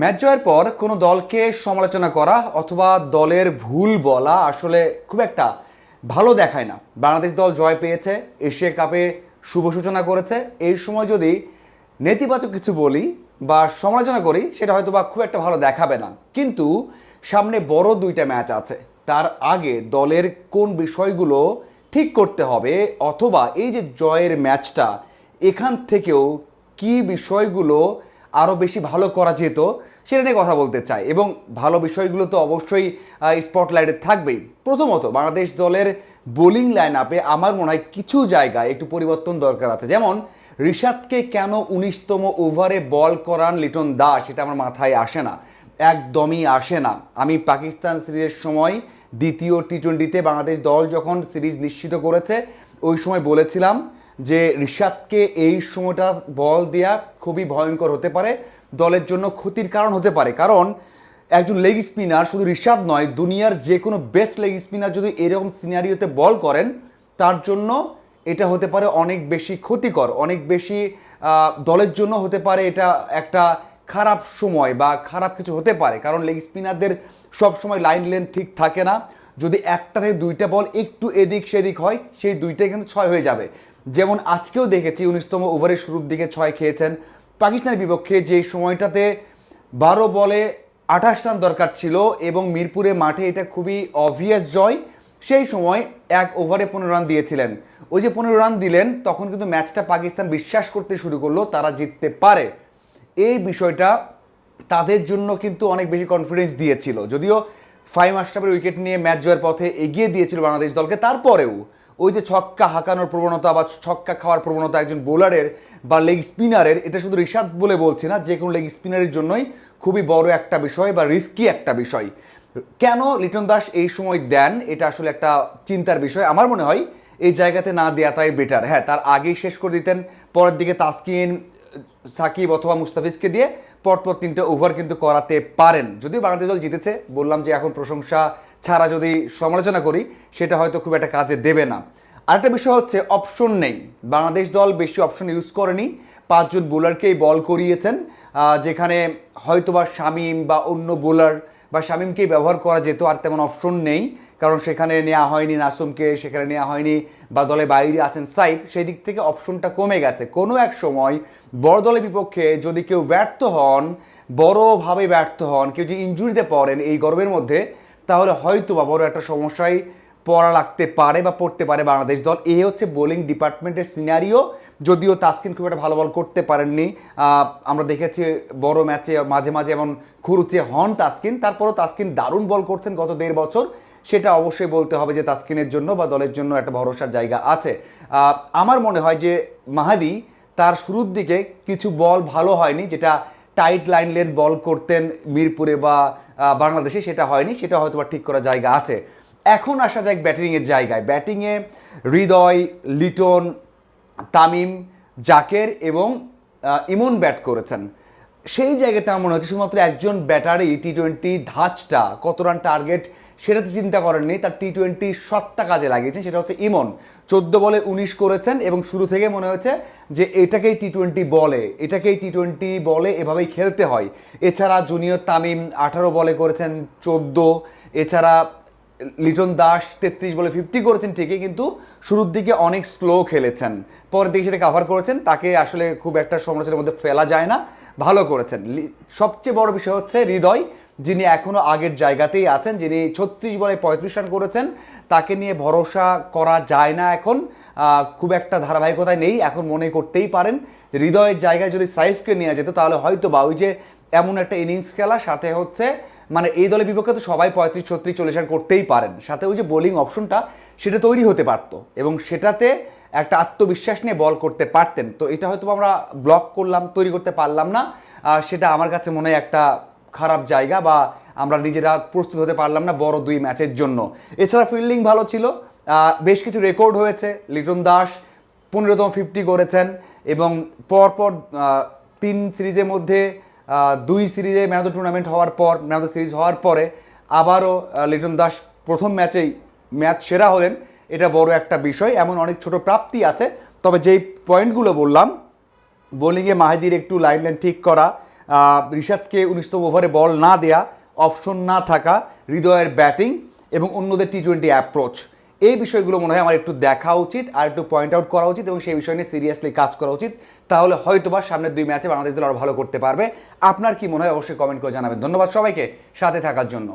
Match জয়ের পর কোনো দলকে সমালোচনা করা অথবা দলের ভুল বলা আসলে খুব একটা ভালো দেখায় না। বাংলাদেশ দল জয় পেয়েছে, এশিয়া কাপে শুভ সূচনা করেছে। এই সময় যদি নেতিবাচক কিছু বলি বা সমালোচনা করি, সেটা হয়তো বা খুব একটা ভালো দেখাবে না। কিন্তু সামনে বড় দুইটা ম্যাচ আছে। তার আগে দলের কোন বিষয়গুলো ঠিক করতে হবে অথবা এই যে জয়ের ম্যাচটা, এখান থেকেও কি বিষয়গুলো আরও বেশি ভালো করা যেত, সেটা নিয়ে কথা বলতে চাই। এবং ভালো বিষয়গুলো তো অবশ্যই স্পটলাইটে থাকবেই। প্রথমত, বাংলাদেশ দলের বোলিং লাইন আপে আমার মনে হয় কিছু জায়গায় একটু পরিবর্তন দরকার আছে। যেমন ঋষাদকে কেন উনিশতম ওভারে বল করান লিটন দাস সেটা আমার মাথায় আসে না। একদমই আসে না। আমি পাকিস্তান সিরিজের সময় দ্বিতীয় টি টোয়েন্টিতে বাংলাদেশ দল যখন সিরিজ নিশ্চিত করেছে, ওই সময় বলেছিলাম যে ঋষাদকে এই সময়টা বল দেওয়া খুবই ভয়ঙ্কর হতে পারে, দলের জন্য ক্ষতির কারণ হতে পারে। কারণ একজন লেগ স্পিনার শুধু ঋষাদ নয়, দুনিয়ার যে কোনো বেস্ট লেগ স্পিনার যদি এরকম সিনারিওতে বল করেন, তার জন্য এটা হতে পারে অনেক বেশি ক্ষতিকর, অনেক বেশি দলের জন্য হতে পারে এটা একটা খারাপ সময় বা খারাপ কিছু হতে পারে। কারণ লেগ স্পিনারদের সবসময় লাইন লেন ঠিক থাকে না। যদি একটা থেকে দুইটা বল একটু এদিক সেদিক হয়, সেই দুইটাই কিন্তু ছয় হয়ে যাবে। যেমন আজকেও দেখেছি উনিশতম ওভারের শুরুর দিকে ছয় খেয়েছেন। পাকিস্তানের বিপক্ষে যে সময়টাতে বারো বলে আঠাশ রান দরকার ছিল এবং মিরপুরে মাঠে এটা খুবই অবভিয়াস জয়, সেই সময় এক ওভারে পনেরো রান দিয়েছিলেন। ওই যে পনেরো রান দিলেন, তখন কিন্তু ম্যাচটা পাকিস্তান বিশ্বাস করতে শুরু করল, তারা জিততে পারে। এই বিষয়টা তাদের জন্য কিন্তু অনেক বেশি কনফিডেন্স দিয়েছিল। যদিও ফাইভ আশরাফের উইকেট নিয়ে ম্যাচ জয়ের পথে এগিয়ে দিয়েছিল বাংলাদেশ দলকে, তারপরেও ওই যে ছক্কা হাঁকানোর প্রবণতা বা ছক্কা খাওয়ার প্রবণতা একজন বোলারের বা লেগ স্পিনারের এটা শুধু ঋষাদ বলে বলছি না, যে কোনো লেগ স্পিনারের জন্যই খুবই বড় একটা বিষয় বা রিস্কি একটা বিষয়। কেন লিটন দাস এই সময় দেন, এটা আসলে একটা চিন্তার বিষয়। আমার মনে হয় এই জায়গাতে না দেওয়াটাই বেটার হ্যাঁ তার আগেই শেষ করে দিতেন, পরের দিকে তাসকিন, সাকিব অথবা মুস্তাফিজকে দিয়ে পরপর তিনটে ওভার কিন্তু করাতে পারেন। যদিও বাংলাদেশ দল জিতেছে, বললাম যে এখন প্রশংসা ছাড়া যদি সমালোচনা করি, সেটা হয়তো খুব একটা কাজে দেবে না। আরেকটা বিষয় হচ্ছে অপশন নেই। বাংলাদেশ দল বেশি অপশন ইউজ করেনি। পাঁচজন বোলারকেই বল করিয়েছেন। যেখানে হয়তোবা শামিম বা অন্য বোলার বা শামিমকেই ব্যবহার করা যেত, আর তেমন অপশন নেই। কারণ সেখানে নেওয়া হয়নি নাসুমকে, সেখানে নেওয়া হয়নি বা দলে বাইরে আছেন সাইব সেই দিক থেকে অপশনটা কমে গেছে। কোনো এক সময় বড় দলের বিপক্ষে যদি কেউ ব্যর্থ হন, বড়ভাবে ব্যর্থ হন, কেউ যদি ইঞ্জুরিতে পড়েন এই গরমের মধ্যে, তাহলে হয়তো বা বড় একটা সমস্যায় পড়া লাগতে পারে বা পড়তে পারে বাংলাদেশ দল। এই হচ্ছে বোলিং ডিপার্টমেন্টের সিনারিও যদিও তাসকিন খুব একটা ভালো বল করতে পারেননি। আমরা দেখেছি বড় ম্যাচে মাঝে মাঝে এমন খুরুচে হন তাসকিন। তারপরও তাসকিন দারুণ বল করছেন গত দেড় বছর। সেটা অবশ্যই বলতে হবে যে তাসকিনের জন্য বা দলের জন্য একটা ভরসার জায়গা আছে। আমার মনে হয় যে মাহাদি তার শুরুর দিকে কিছু বল ভালো হয়নি, যেটা টাইট লাইন লেন বল করতেন মিরপুরে বা বাংলাদেশে সেটা হয়নি। সেটা হয়তো ঠিক করার জায়গা আছে। এখন আসা যায় ব্যাটিংয়ের জায়গায়। ব্যাটিংয়ে হৃদয়, লিটন, তামিম, জাকের এবং ইমন ব্যাট করেছেন। সেই জায়গাতে আমার মনে হচ্ছে শুধুমাত্র একজন ব্যাটারই টি টোয়েন্টি ধাঁচটা, কত রান টার্গেট সেটাতে চিন্তা করেননি। তার টি টোয়েন্টি সত্তা কাজে লাগিয়েছেন, সেটা হচ্ছে ইমন। চোদ্দ বলে উনিশ করেছেন এবং শুরু থেকে মনে হয়েছে যে এটাকেই টি টোয়েন্টি বলে, এটাকেই টি টোয়েন্টি বলে এভাবেই খেলতে হয়। এছাড়া জুনিয়র তামিম আঠারো বলে করেছেন, চোদ্দ। এছাড়া লিটন দাস তেত্রিশ বলে ফিফটি করেছেন ঠিকই, কিন্তু শুরুর দিকে অনেক স্লো খেলেছেন। পরের দিকে সেটা কাভার করেছেন, তাকে আসলে খুব একটা সমালোচনার মধ্যে ফেলা যায় না। ভালো করেছেন। সবচেয়ে বড় বিষয় হচ্ছে হৃদয়, যিনি এখনও আগের জায়গাতেই আছেন, যিনি ছত্রিশ বলে পঁয়ত্রিশ রান করেছেন, তাকে নিয়ে ভরসা করা যায় না এখন। খুব একটা ধারাবাহিকতায় নেই, এখন মনে করতেই পারেন। হৃদয়ের জায়গায় যদি সাইফকে নিয়ে যেত, তাহলে হয়তো বা ওই যে এমন একটা ইনিংস খেলা, সাথে হচ্ছে মানে এই দলের বিপক্ষে তো সবাই পঁয়ত্রিশ, ছত্রিশ, চল্লিশ রান করতেই পারেন। সাথে ওই যে বোলিং অপশনটা সেটা তৈরি হতে পারতো এবং সেটাতে একটা আত্মবিশ্বাস নিয়ে বল করতে পারতেন। তো এটা হয়তো আমরা ব্লক করলাম, তৈরি করতে পারলাম না। সেটা আমার কাছে মনে হয় একটা খারাপ জায়গা বা আমরা নিজেরা প্রস্তুত হতে পারলাম না বড় দুই ম্যাচের জন্য। এছাড়া ফিল্ডিং ভালো ছিল। বেশ কিছু রেকর্ড হয়েছে। লিটন দাস পনেরোতম ফিফটি করেছেন এবং পরপর তিন সিরিজের মধ্যে দুই সিরিজে ম্যান অফ দ্য টুর্নামেন্ট হওয়ার পর ম্যান অফ দ্য সিরিজ হওয়ার পরে আবারও লিটন দাস প্রথম ম্যাচেই ম্যাচ সেরা হলেন। এটা বড় একটা বিষয়, এমন অনেক ছোট প্রাপ্তি আছে। তবে যেই পয়েন্টগুলো বললাম, বোলিংয়ে মাহিদির একটু লাইন লাইন ঠিক করা রিশাদকে উনিশতম ওভারে বল না দেয়া অপশন না থাকা, হৃদয়ের ব্যাটিং এবং অন্যদের টি টোয়েন্টি অ্যাপ্রোচ এই বিষয়গুলো মনে হয় আমার একটু দেখা উচিত আর একটু পয়েন্ট আউট করা উচিত এবং সেই বিষয় নিয়ে সিরিয়াসলি কাজ করা উচিত। তাহলে হয়তোবা সামনের দুই ম্যাচে বাংলাদেশ দল আরও ভালো করতে পারবে। আপনার কি মনে হয়? অবশ্যই কমেন্ট করে জানাবেন। ধন্যবাদ সবাইকে সাথে থাকার জন্য।